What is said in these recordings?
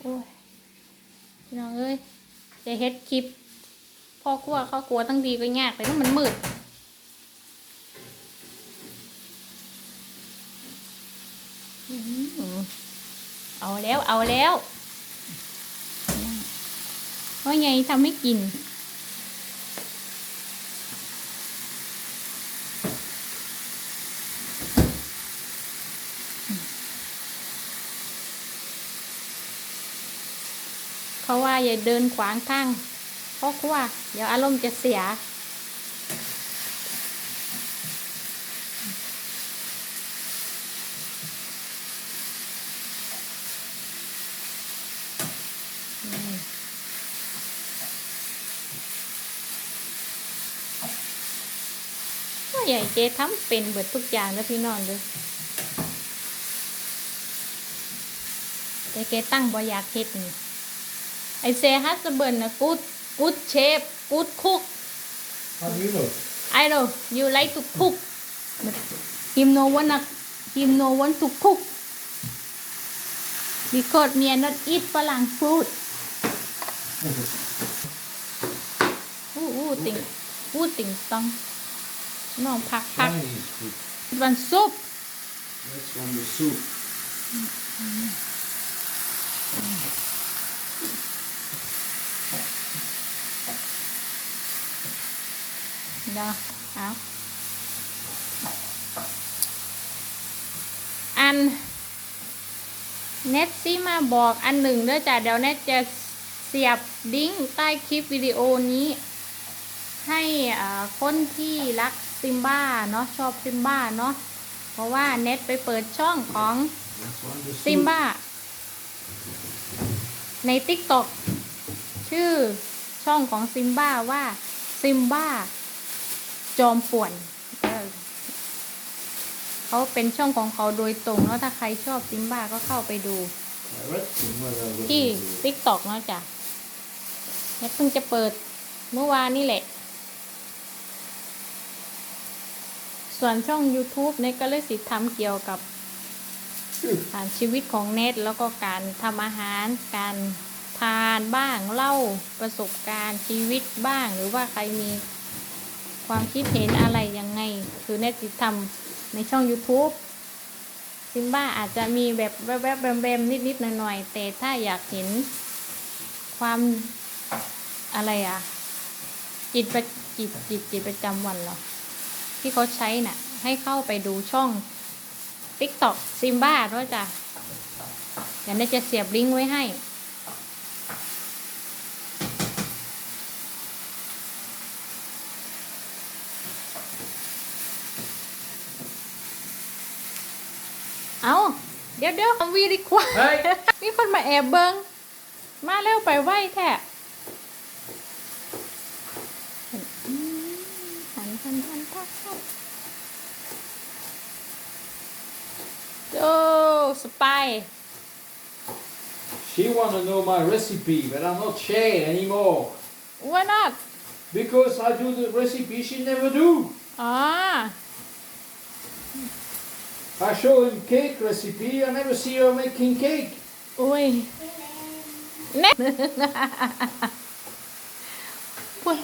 โอ้ยพี่น้องเอ้ยจะเฮ็ดคลิปพ่อกลัวเขากลัวตั้งดีก็ยากแต่ต้องมันมืดอื้อหือเอาแล้วเอาแล้วว่าไงทำให้กิน เขาว่า อย่าเดินขวางทางเพราะว่า เดี๋ยวอารมณ์จะเสีย ใหญ่เจ๊ทำเป็นเบิดทุกอย่างแล้วพี่นอนเลยแต่เกตั้งบ่อยากเฮ็ดนี่ I say husband a good good chef good cook How do you know? I know you like to cook but him no wanna him no want to cook because me I not eat ฝรั่ง food อู้อู้ติงอู้ติงต้องน้องพักพัก Chinese food. วันซุป That's from the soup. เนาะเอาอันเน็ตซีมาบอกอันหนึ่งเด้อจ้ะเดี๋ยวเน็ตจะเสียบลิงใต้คลิปวิดีโอนี้ ให้คนที่รักซิมบ้าเนาะชอบซิมบ้าเนาะเพราะว่าเน็ตไปเปิดช่องของซิมบ้าใน t ิ k t o k ชื่อช่องของซิมบ้าว่าซิมบ้า จอมป่วนเออเขาเป็นช่องของเขาโดยตรงแล้วถ้าใครชอบซิมบ้าก็เข้าไปดู I reckon whether I will ที่ do ติ๊กตอกเนาะจ้ะเนี่ยเพิ่งจะเปิดเมื่อวานนี่แหละ ส่วนช่อง YouTube เนี่ยก็เลยสิทำเกี่ยวกับ it. อ่าชีวิตของเน็ตแล้วก็การทำอาหาร การทานบ้างเล่าประสบการณ์ชีวิตบ้าง หรือว่าใครมี ความคิดเห็นอะไรยังไง คือเน็ตสิทำในช่อง YouTube ซิมบ้าอาจจะมีแบบแวบๆแบมๆนิดๆหน่อยๆแต่ถ้าอยากเห็นความอะไรอะจิตประจิตจิตจิตประจำวันเหรอที่เขาใช้น่ะ ให้เข้าไปดูช่อง TikTok ซิมบ้าด้วยจ้ะเดี๋ยวเนยจะเสียบลิงก์ไว้ให้ เอา เดี๋ยวเดี๋ยววีดีกว่าเฮ้ย มีคนมาแอบเบิงมาเร็วไปไหวแท้อืมหันหันหันทักทักโอ้สไปาย She want to know my recipe, but I'm not share anymore. why not Because I do the recipe she never do. อ๋อ I show him cake recipe, I never see her making cake. อุ้ยเน่ปุ้ย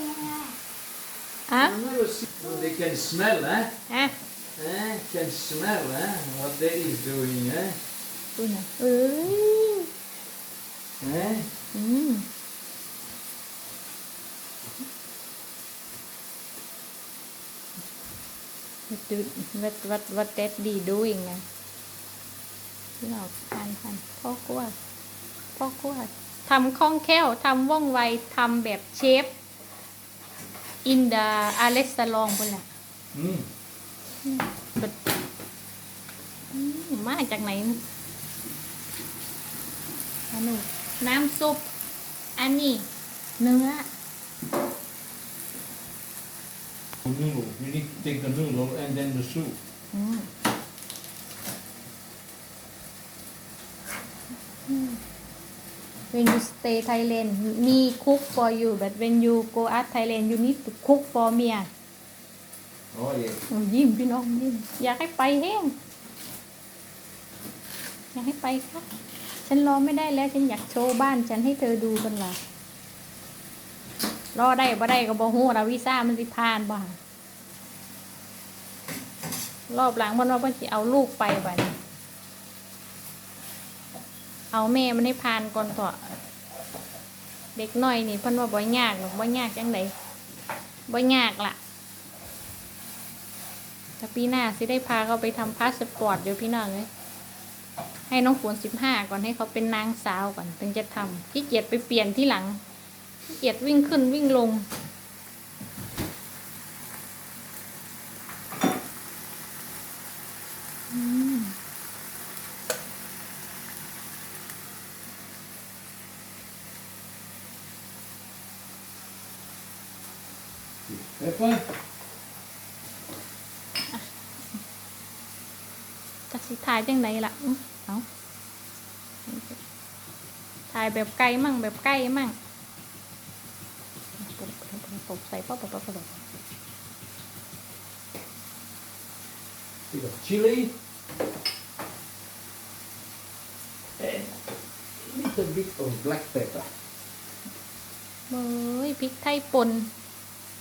อะ I never see. Oh, they can smell, eh? อะ Eh? Can smell, eh? What daddy's doing, eh? ปุ้ยนะเอ้ย Eh? อื What do what what what daddy doing นะที่เราทันทันพ่อกลัวพ่อกลัวทำคล่องแคล่วทำว่องไวทำแบบเชฟ in the a l e s a l o n พุ่นแหละอืมมาจากไหนอันนู้น้ำซุป อันนี้เนื้อ Noodle. You need to take the noodle and then the soup. อืมอืม when you stay Thailand me cook for you but when you go out Thailand you need to cook for me อะ Oh yeah. อืมยิ้มพี่น้องยิ้มอยากให้ไปแห้งอยากให้ไปครับฉฉันรอไม่ได้แล้ว ฉันอยากโชว์บ้าน ฉันให้เธอดูกันว่ะรอได้บ่ได้ก็บ่ฮู้ละวีซ่ามันสิผ่านบ่หั่น รอบหลังมันว่าเพิ่นสิเอาลูกไปบัดนี้เอาแม่มันให้ผ่านก่อนเถอะเด็กน้อยนี่เพิ่นว่าบ่ยากหรอกบ่ยากจังไดบ่ยากล่ะแต่ปีหน้าสิได้พาเขาไปทำพาสปอร์ตเดี๋ยวพี่น้องเลยให้น้องฝนสิบห้าก่อนให้เขาเป็นนางสาวก่อนถึงจะทำขี้เกียจไปเปลี่ยนที่หลังขี้เกียจวิ่งขึ้นวิ่งลง สิถ่ายจังไหนล่ะอื้อเอาถ่ายแบบไกลมั่งแบบใกล้มั่งปบปบใส่ป๊อปป๊อปป๊อปป๊อป Bit of chili. And a little bit of black pepper. เบ้ยพริกไทยป่น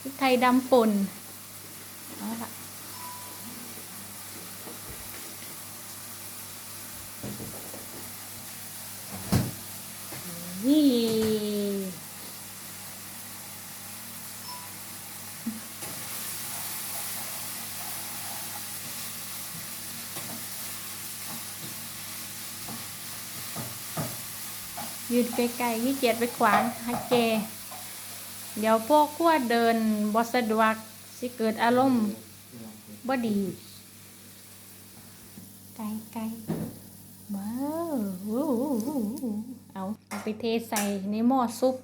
พริกไทยดำป่นเอาละ ยืนไกลๆขี้เกียจไปขวางให้แกเดี๋ยวพวกขั้วเดินบอสะดวกสิเกิดอารมณ์บ่ดี ไกลไกลว้าวอู้หูหูหูเอาเอาไปเทใส่ในหม้อซุป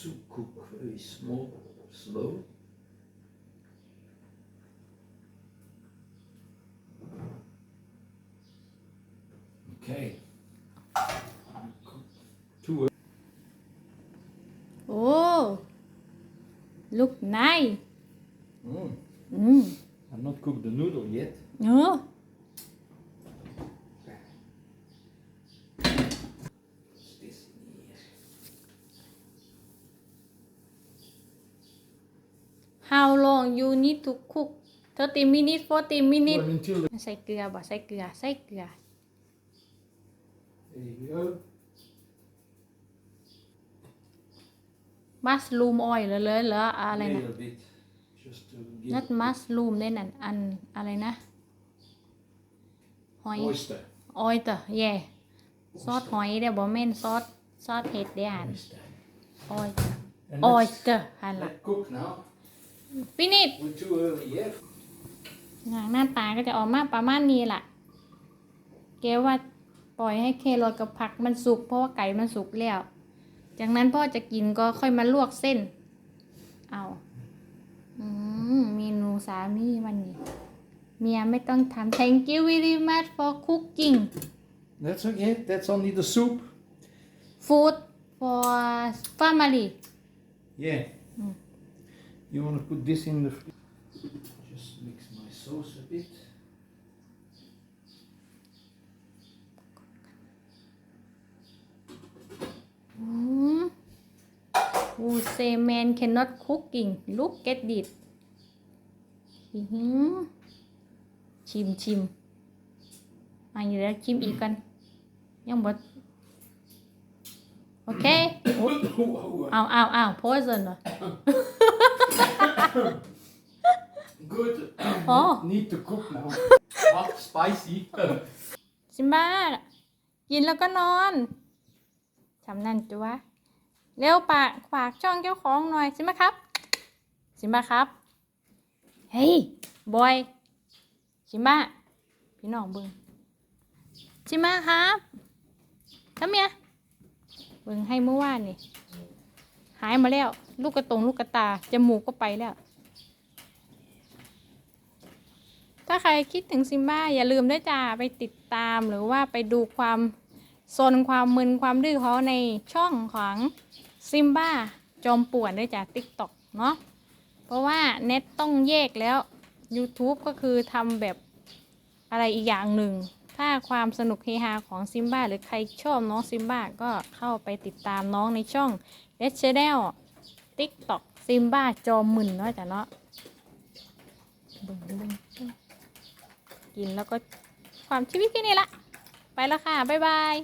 soup cook very small, slow. Okay. Two โอ้ลูกนาย Mm. อืม I've not cooked the noodle yet. เออ What's this in here? how long you need to cook 30 minutes 40 minutes Well, until the... ใส่เกลือบ่ใส่เกลือใส่เกลือ There you go. มัสลูมออยเหรอเหรอเหรออะไร A นะ little bit. Just to give นัดมัสลูมได้นั่นอันอะไรนะหอย oyster. ออยเตอแย่ซอสหอยเดี๋ยวบ่แม่นซอสซอสเห็ดเดี๋ยวหัน Oyster. ออยเตอ And ออย let's เตอหันละ let cook now. ฟินิช We're too early yet. หน้าตาก็จะออกมาประมาณนี้ล่ะ แกว่าปล่อยให้เคโรดกับผักมันสุกเพราะว่าไก่มันสุกแล้ว จากนั้นพ่อจะกินก็ค่อยมาลวกเส้น เอาอืมเมนูสามีวันนี้ เมียไม่ต้องทำ thank you very much for cooking That's okay. That's only the soup. food for family Yeah. You want to put this in the. fr- Just mix my sauce a bit. อืม Who say man cannot cooking look at it อื้อหือชิมชิมอันนี้แล้วชิมอีกกัน ยังบดโอเค เอาเอาเอาโพสเหรอ Good. Oh. Need to cook now. Hot, spicy. ซิมบ้า กินแล้วก็นอนทำนั่นจัวะเร็วปากฝากช่องเจ้าของหน่อยซิมบ้าครับ ซิมบ้าครับ เฮ้ย บอย ซิมบ้า พี่น้องเบึงซิมบ้าครับทำเมียเบึงให้เมื่อวานนี่ หายมาแล้ว ลูกกระตงลูกกระตา จมูกก็ไปแล้ว ถ้าใครคิดถึงซิมบ้าอย่าลืมด้วยจ้าไปติดตามหรือว่าไปดูความโซนความมึนความดื้อเขาในช่องของซิมบ้าจอมป่วนด้วยจ้าก TikTok เนาะเพราะว่าเน็ตต้องแยกแล้ว YouTube ก็คือทำแบบอะไรอีกอย่างหนึ่ง ถ้าความสนุกเฮฮาของซิมบ้าหรือใครชอบน้องซิมบ้าก็เข้าไปติดตามน้องในช่อง เอชแนลติ๊กต็อกซิมบ้าจอมมึนเนาะจ้ะเนาะเบิ่งเบิ่งกินแล้วก็ความชีวิตที่นี่ละ ไปแล้วค่ะ บ๊ายบาย